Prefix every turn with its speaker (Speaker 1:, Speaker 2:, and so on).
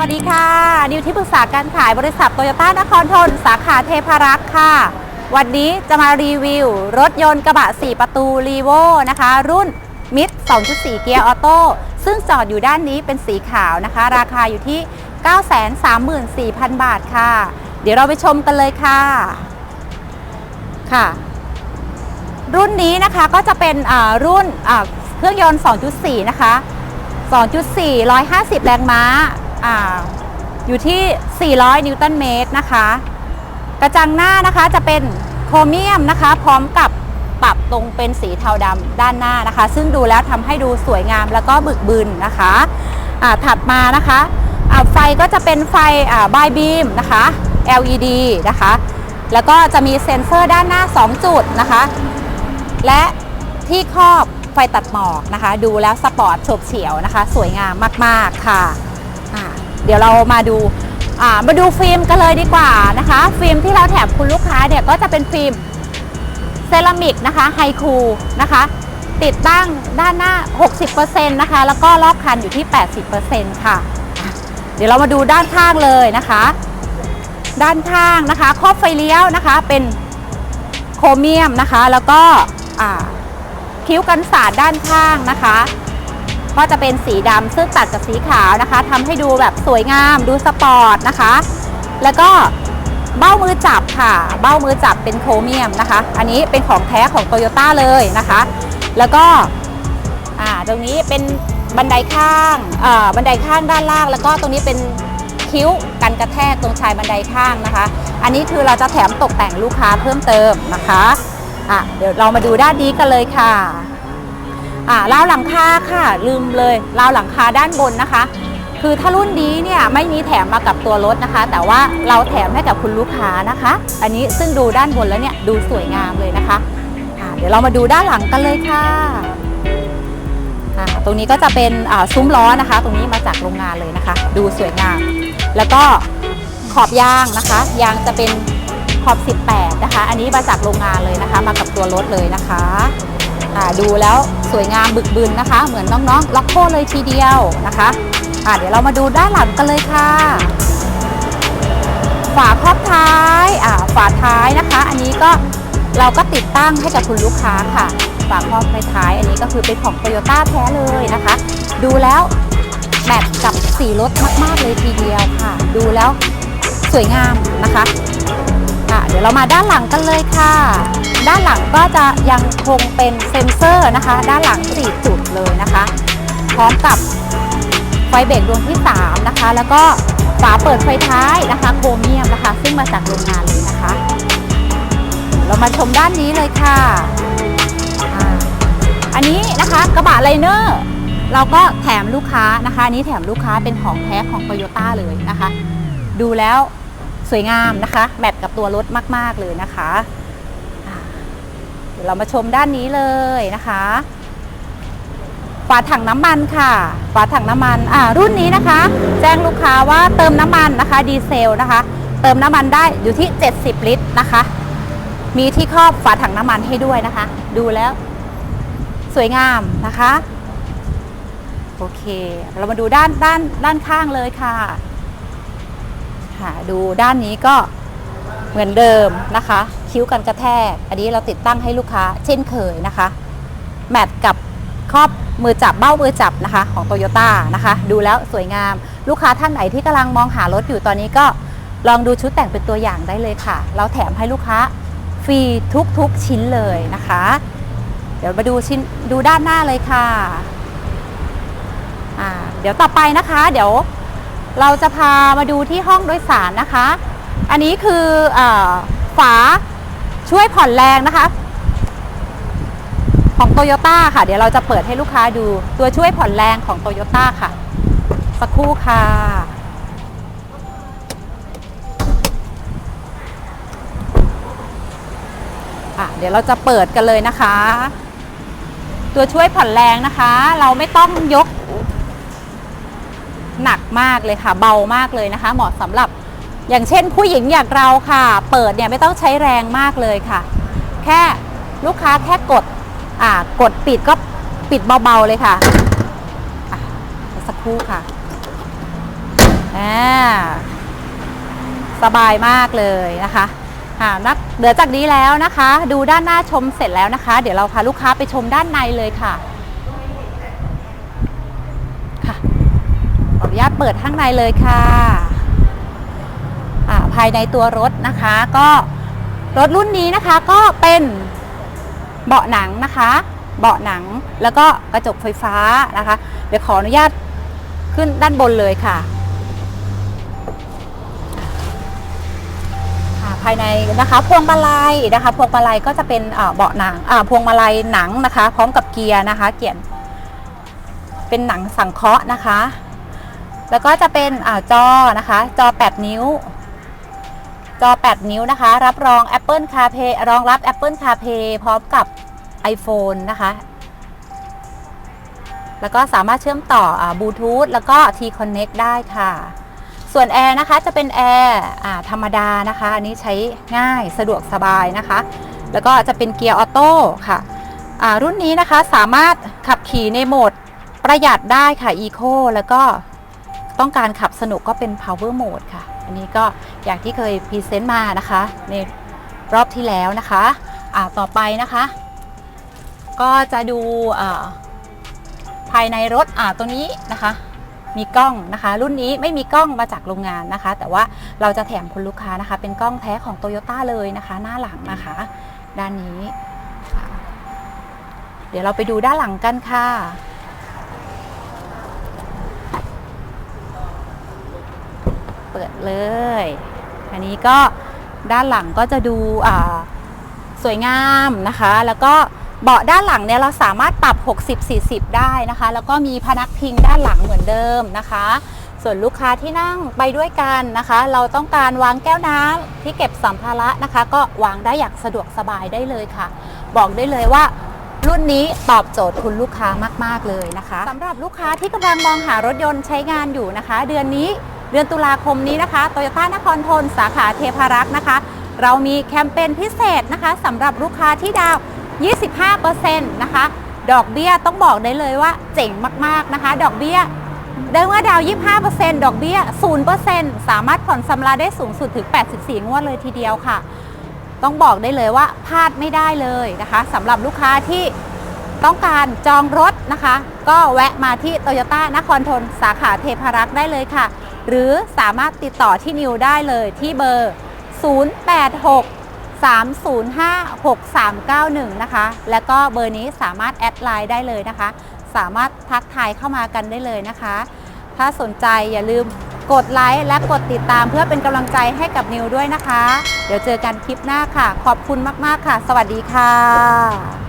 Speaker 1: วัสดีค่ะ นิวที่ปรึกษาการขายบริษัทโตโยต้านครทนสาขาเทพารักษ์ค่ะ วันนี้จะมารีวิว รถยนต์กระบะ 4 ประตูรีโวนะคะ รุ่นมิด2.4 เกียร์ออโต้ซึ่งจอดอยู่ด้านนี้เป็นสีขาวนะคะ ราคาอยู่ที่ 934,000 บาทค่ะ เดี๋ยวเราไปชมกันเลยค่ะค่ะ รุ่นนี้นะคะก็จะเป็นอ่ารุ่นอ่าเครื่องยนต์ 2.4 นะคะ2.4 150 แรงม้า อ่าอยู่ที่ 400 นิวตันเมตรนะคะ กระจังหน้านะคะจะเป็นโครเมียมนะคะ พร้อมกับปรับตรงเป็นสีเทาดำด้านหน้านะคะ ซึ่งดูแล้วทำให้ดูสวยงามแล้วก็บึกบึนนะคะอ่าถัดมานะคะอ่าไฟก็จะเป็นไฟบายบีมนะคะ LED นะคะ แล้วก็จะมีเซ็นเซอร์ด้านหน้า 2 จุดนะคะ และที่ครอบไฟตัดหมอกนะคะ ดูแล้วสปอร์ตโฉบเฉียวนะคะ สวยงามมาก ๆ ค่ะ เดี๋ยวเรามาดูมาดูฟิล์มกันเลยดีกว่านะคะ ฟิล์มที่เราแถมคุณลูกค้าเนี่ยก็จะเป็นฟิล์มเซรามิกนะคะไฮคูนะคะ ติดตั้งด้านหน้า 60%นะคะ แล้วก็รอบคันอยู่ที่ 80%ค่ะอะเดี๋ยวเรามาดูด้านข้างเลยนะคะ ด้านข้างนะคะครอบไฟเลี้ยวนะคะเป็นโครเมียมนะคะ แล้วก็คิ้วกันสาดด้านข้างนะคะ ก็จะเป็นสีดำซึ่งตัดกับสีขาวนะคะทำให้ดูแบบสวยงามดูสปอร์ตนะคะ แล้วก็เบ้ามือจับค่ะ เบ้ามือจับเป็นโครเมียมนะคะ อันนี้เป็นของแท้ของโตโยต้าเลยนะคะ แล้วก็อ่าตรงนี้เป็นบันไดข้างอ่าบันไดข้างด้านล่าง แล้วก็ตรงนี้เป็นคิ้วกันกระแทกตรงชายบันไดข้างนะคะ อันนี้คือเราจะแถมตกแต่งลูกค้าเพิ่มเติมนะคะอะเดี๋ยวเรามาดูด้านนี้กันเลยค่ะ อ่าราวหลังคาค่ะ ลืมเลยราวหลังคาด้านบนนะคะ คือถ้ารุ่นนี้เนี่ยไม่มีแถมมากับตัวรถนะคะ แต่ว่าเราแถมให้กับคุณลูกค้านะคะ อันนี้ซึ่งดูด้านบนแล้วเนี่ยดูสวยงามเลยนะคะอ่าเดี๋ยวเรามาดูด้านหลังกันเลยค่ะอ่าตรงนี้ก็จะเป็นซุ้มล้อนะคะ ตรงนี้มาจากโรงงานเลยนะคะ ดูสวยงาม แล้วก็ขอบยางนะคะ ยางจะเป็นขอบ 18 นะคะ อันนี้มาจากโรงงานเลยนะคะ มากับตัวรถเลยนะคะ ดูแล้วสวยงามบึกบึนนะคะ เหมือนน้องๆ ล็อกโคเลยทีเดียวนะคะอ่าเดี๋ยวเรามาดูด้านหลังกันเลยค่ะ ฝาครอบท้ายฝาท้ายนะคะ อันนี้ก็เราก็ติดตั้งให้กับคุณลูกค้าค่ะ ฝาครอบท้ายอันนี้ก็คือเป็นของโตโยต้าแท้เลยนะคะ ดูแล้วแมทกับสีรถมากๆเลยทีเดียวค่ะ ดูแล้วสวยงามนะคะ เดี๋ยวเรามาด้านหลังกันเลยค่ะ ด้านหลังก็จะยังคงเป็นเซนเซอร์นะคะ ด้านหลัง 4 จุดเลยนะคะ พร้อมกับไฟเบรกดวงที่ 3 นะคะ แล้วก็ฝาเปิดไฟท้ายนะคะโครเมียมนะคะ ซึ่งมาจากโรงงานเลยนะคะ เรามาชมด้านนี้เลยค่ะอันนี้นะคะกระบะไลเนอร์เราก็แถมลูกค้านะคะ อันนี้แถมลูกค้าเป็นของแท้ของโตโยต้าเลยนะคะ ดูแล้ว สวยงามนะคะ แมทกับตัวรถมาก ๆ เลยนะคะเดี๋ยวเรามาชมด้านนี้เลยนะคะฝาถังน้ำมันค่ะฝาถังน้ำมันอ่ารุ่นนี้นะคะ แจ้งลูกค้าว่าเติมน้ำมันนะคะ ดีเซลนะคะ เติมน้ำมันได้อยู่ที่ 70 ลิตรนะคะ มีที่ครอบฝาถังน้ำมันให้ด้วยนะคะ ดูแล้ว สวยงามนะคะ โอเค เรามาดูด้านด้านด้านข้างเลยค่ะ ดูด้านนี้ก็เหมือนเดิมนะคะ คิ้วกันกระแทก อันนี้เราติดตั้งให้ลูกค้า เช่นเคยนะคะ แมทกับครอบมือจับเบ้ามือจับนะคะของโตโยต้านะคะ ดูแล้วสวยงามลูกค้าท่านไหนที่กำลังมองหารถอยู่ตอนนี้ก็ลองดูชุดแต่งเป็นตัวอย่างได้เลยค่ะ เราแถมให้ลูกค้าฟรีทุกๆชิ้นเลยนะคะ เดี๋ยวมาดูชิ้นดูด้านหน้าเลยค่ะอ่าเดี๋ยวต่อไปนะคะ เดี๋ยว เราจะพามาดูที่ห้องโดยสารนะคะ อันนี้คืออฝาช่วยผ่อนแรงนะคะ ของโตโยต้าค่ะ เดี๋ยวเราจะเปิดให้ลูกค้าดูตัวช่วยผ่อนแรงของโตโยต้าค่ะ สักครู่ค่ะ เดี๋ยวเราจะเปิดกันเลยนะคะ ตัวช่วยผ่อนแรงนะคะ เราไม่ต้องยก หนักมากเลยค่ะ เบามากเลยนะคะ เหมาะสำหรับอย่างเช่นผู้หญิงอย่างเราค่ะ เปิดเนี่ยไม่ต้องใช้แรงมากเลยค่ะ แค่ลูกค้าแค่กดอ่ากดปิดก็ปิดเบาๆเลยค่ะะสักครู่ค่ะอ่าสบายมากเลยนะคะอ่านักเหลือจากนี้แล้วนะคะ ดูด้านหน้าชมเสร็จแล้วนะคะ เดี๋ยวเราพาลูกค้าไปชมด้านในเลยค่ะ ออนุญาตเปิดข้างในเลยค่ะอ่าภายในตัวรถนะคะ ก็รถรุ่นนี้นะคะก็เป็นเบาะหนังนะคะ เบาะหนังแล้วก็กระจกไฟฟ้านะคะ เดี๋ยวขออนุญาตขึ้นด้านบนเลยค่ะภายในนะคะพวงมาลัยนะคะพวงมาลัยก็จะเป็นอ่าเบาะหนังอ่าพวงมาลัยหนังนะคะ พร้อมกับเกียร์นะคะ เกียร์เป็นหนังสังเคราะห์นะคะ แล้วก็จะเป็นอ่าจอนะคะ จอ 8 นิ้ว จอ 8 นิ้วนะคะ รับรอง Apple CarPlay รองรับ Apple CarPlay พร้อมกับ iPhone นะคะ แล้วก็สามารถเชื่อมต่อบลูทูธแล้วก็ T-Connect ได้ค่ะ ส่วนแอร์นะคะจะเป็นแอร์ธรรมดานะคะ อันนี้ใช้ง่ายสะดวกสบายนะคะ แล้วก็จะเป็นเกียร์ออโต้ค่ะรุ่นนี้นะคะสามารถขับขี่ในโหมดประหยัดได้ค่ะ Eco แล้วก็ ต้องการขับสนุกก็เป็น Power Mode ค่ะ อันนี้ก็อย่างที่เคยพรีเซนต์มานะคะ ในรอบที่แล้วนะคะอ่าต่อไปนะคะ ก็จะดูอ่าภายในรถอ่าตัวนี้นะคะ มีกล้องนะคะ รุ่นนี้ไม่มีกล้องมาจากโรงงานนะคะ แต่ว่าเราจะแถมคุณลูกค้านะคะ เป็นกล้องแท้ของโตโยต้าเลยนะคะ หน้าหลังนะคะ ด้านนี้ เดี๋ยวเราไปดูด้านหลังกันค่ะ เปิดเลย อันนี้ก็ด้านหลังก็จะดูอ่าสวยงามนะคะ แล้วก็เบาะด้านหลังเนี่ยเราสามารถปรับ 60-40 ได้นะคะ แล้วก็มีพนักพิงด้านหลังเหมือนเดิมนะคะ ส่วนลูกค้าที่นั่งไปด้วยกันนะคะ เราต้องการวางแก้วน้ำที่เก็บสัมภาระนะคะ ก็วางได้อย่างสะดวกสบายได้เลยค่ะ บอกได้เลยว่ารุ่นนี้ตอบโจทย์คุณลูกค้ามาก ๆ เลยนะคะสำหรับลูกค้าที่กำลังมองหารถยนต์ใช้งานอยู่นะคะ เดือนนี้ เดือนตุลาคมนี้นะคะโตโยต้านครทนสาขาเทพารักษ์นะคะ เรามีแคมเปญพิเศษนะคะสำหรับลูกค้าที่ดาว 25%นะคะ ดอกเบี้ยต้องบอกได้เลยว่าเจ๋งมากๆนะคะ ดอกเบี้ยได้ว่าดาว 25%ดอกเบี้ย 0%สามารถผ่อนชำระได้สูงสุดถึง 84 งวดเลยทีเดียวค่ะ ต้องบอกได้เลยว่าพลาดไม่ได้เลยนะคะสำหรับลูกค้าที่ต้องการจองรถนะคะ ก็แวะมาที่โตโยต้านครทนสาขาเทพารักษ์ได้เลยค่ะ หรือสามารถติดต่อที่นิวได้เลยที่เบอร์ 086 305 6391 นะคะ แล้วก็เบอร์นี้สามารถแอดไลน์ได้เลยนะคะ สามารถทักทายเข้ามากันได้เลยนะคะ ถ้าสนใจอย่าลืมกดไลค์และกดติดตามเพื่อเป็นกำลังใจให้กับนิวด้วยนะคะ เดี๋ยวเจอกันคลิปหน้าค่ะ ขอบคุณมาก ๆ ค่ะ สวัสดีค่ะ